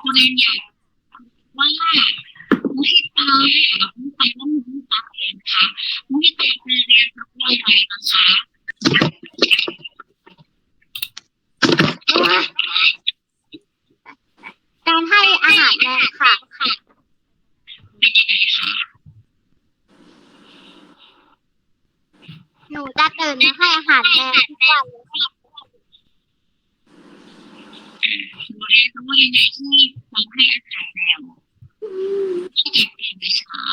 คนอยากว่ามุทิตามุทิตาว่ามุทิตาเองค่ะมุทิตาคือเรียนรู้อะไรนะคะ การให้อาหารแมวค่ะ ค่ะเป็นยังไงคะ หนูจะตื่นมาให้อาหารแมวทุกวันเลยค่ะ หนูเรู้ยังไงที่ทำให้อาหารแมวที่เด็กเรียนในเช้า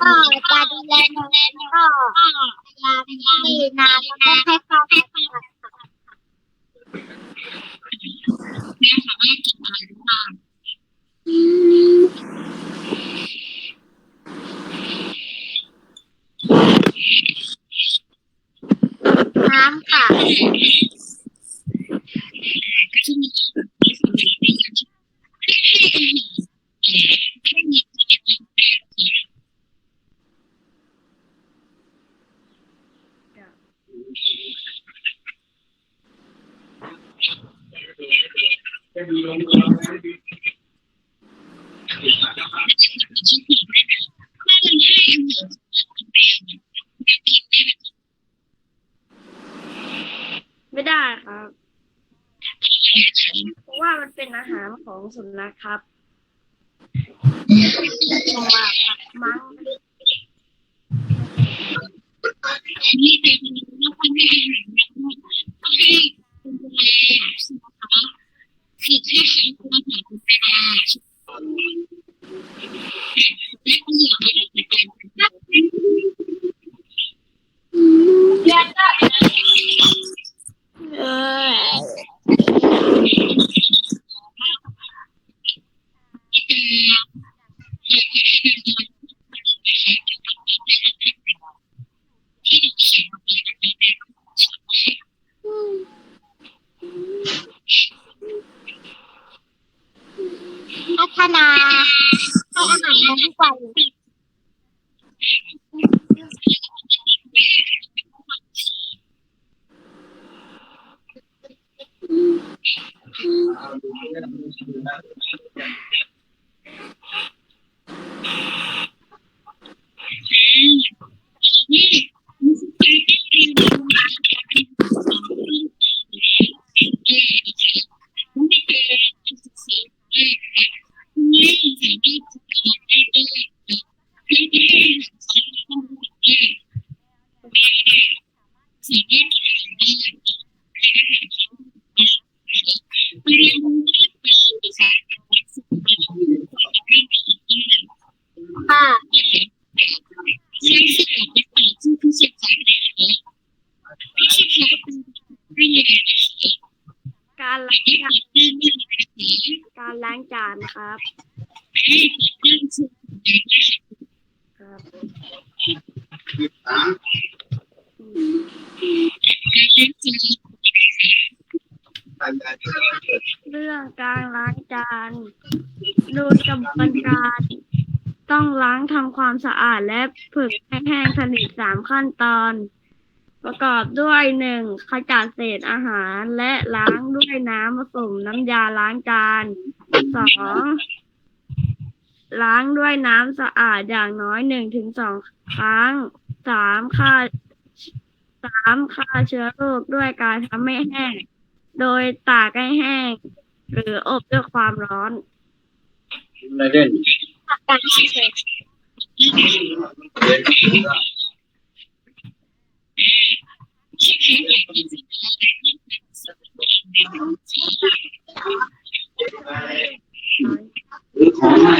ก็จะดูแลแมวแล้วก็พยายามให้น้ำแล้วก็ให้ข้าวให้อาหารค่ะแม่สามารถกินอะไรได้บ้างน้ำค่ะ ก็จะมีส่วนที่สำคัญในการที่ให้อาหารให้มีกิจกรรมแบบ ไม่ได้ครับ เพราะว่ามันเป็นอาหารของสุนัขครับมั้งนี่เป็นนให้อาหารแล้วก็ให้คุณดูแลใช่ไหมคะฝึกให้เขาคุณอาหารคุณแม่และเหลืออะไรในการท เออำที่เขียนลงในนั้นเป็น พั ฒนาให้อาหารแมวทุกวันอืมย นี่รู้สึกการที่เรียนรู้มาจากที่สอนที่แก้ไม่เคยศึกษาแก้ค่ะนี่สามารถจะทำได้ด้วยให้ได้สอนข้อมูลแก้สามารถทำได้ให้อาหารเขาไป เรียนรู้ที่ไปศึรักที่างดครัดที่สาขารศึการล้างจานการล้างจานครับครับ เรื่องการล้างจาน โดยกระบวนการ ต้องล้างทำความสะอาดและผึกให้แห้งสนิทสามขั้นตอน ประกอบด้วยหนึ่งขจัดเศษอาหารและล้างด้วยน้ำผสมน้ำยาล้างจานสองล้างด้วยน้ำสะอาดอย่างน้อยหนึ่งถึงสองครั้งสามฆ่าสามฆ่าเชื้อโรคด้วยการทำให้แห้ง โดยตากให้แห้ง หรืออบด้วยความร้อนไม่เล่นหรือของใหม่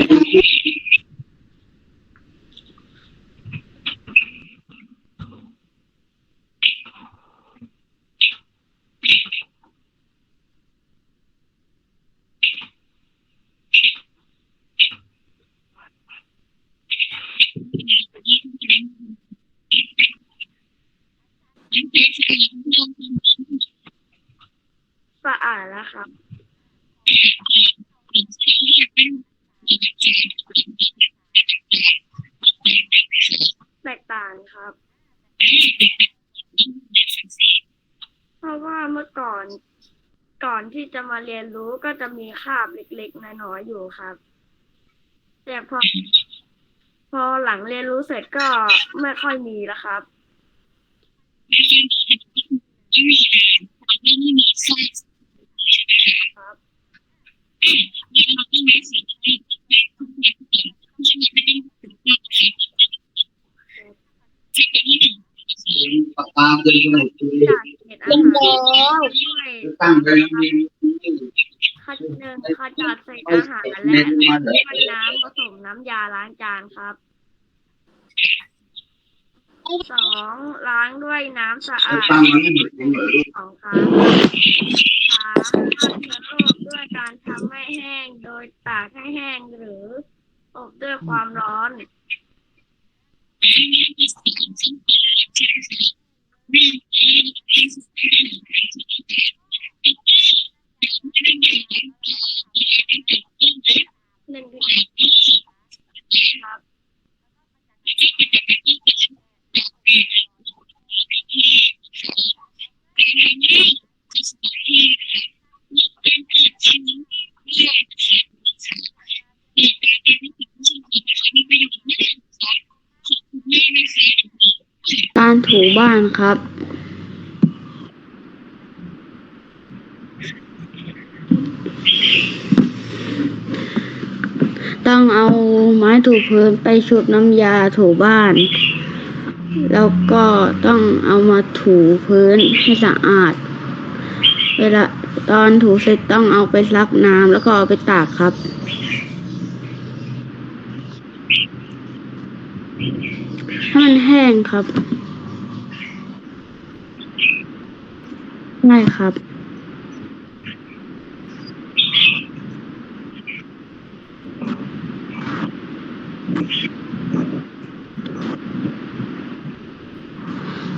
สะอาดแล้วครับแตกต่างครับ เพราะว่าเมื่อก่อน ก่อนที่จะมาเรียนรู้ก็จะมีคาบเล็กๆน้อยๆอยู่ครับ แต่พอ พอหลังเรียนรู้เสร็จก็ไม่ค่อยมีแล้วครับ ไม่มีแรงไม่มีมีไส้ครับแล้วเราก็ไม่สิ่งที่ทุกอย่างทุกอย่างที่มันไม่ได้ถึงเราใช้ใช้ตัวที่หนึ่งปากกาเป็นขนมจีนจากเศษอาเป็นหารแล้วด้วยตั้งเป็นมีขจัดหนึ่งขจัดเศษอาหารและด้วยน้ำผสมน้ำยาล้างจานครับ สองล้างด้วยน้ำสะอาดตั้งมันไม่เหมือนเหมือนสองครั้งสามฆ่าเชื้อโรคด้วยการทำให้แห้งโดยตากให้แห้งหรืออบด้วยความร้อน หนึ่งครับ การ ถูบ้านครับ ต้องเอาไม้ถูพื้นไปชุบน้ำยาถูบ้าน แล้วก็ต้องเอามาถูพื้นให้สะอาด เวลาตอนถูเสร็จต้องเอาไปซักน้ำแล้วก็เอาไปตากครับให้มันแห้งครับ ง่ายครับ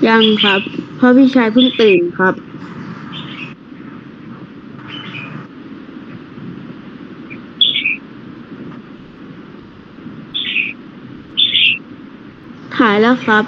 ยังครับ เพราะพี่ชายเพิ่งตื่นครับ ถ่ายแล้วครับ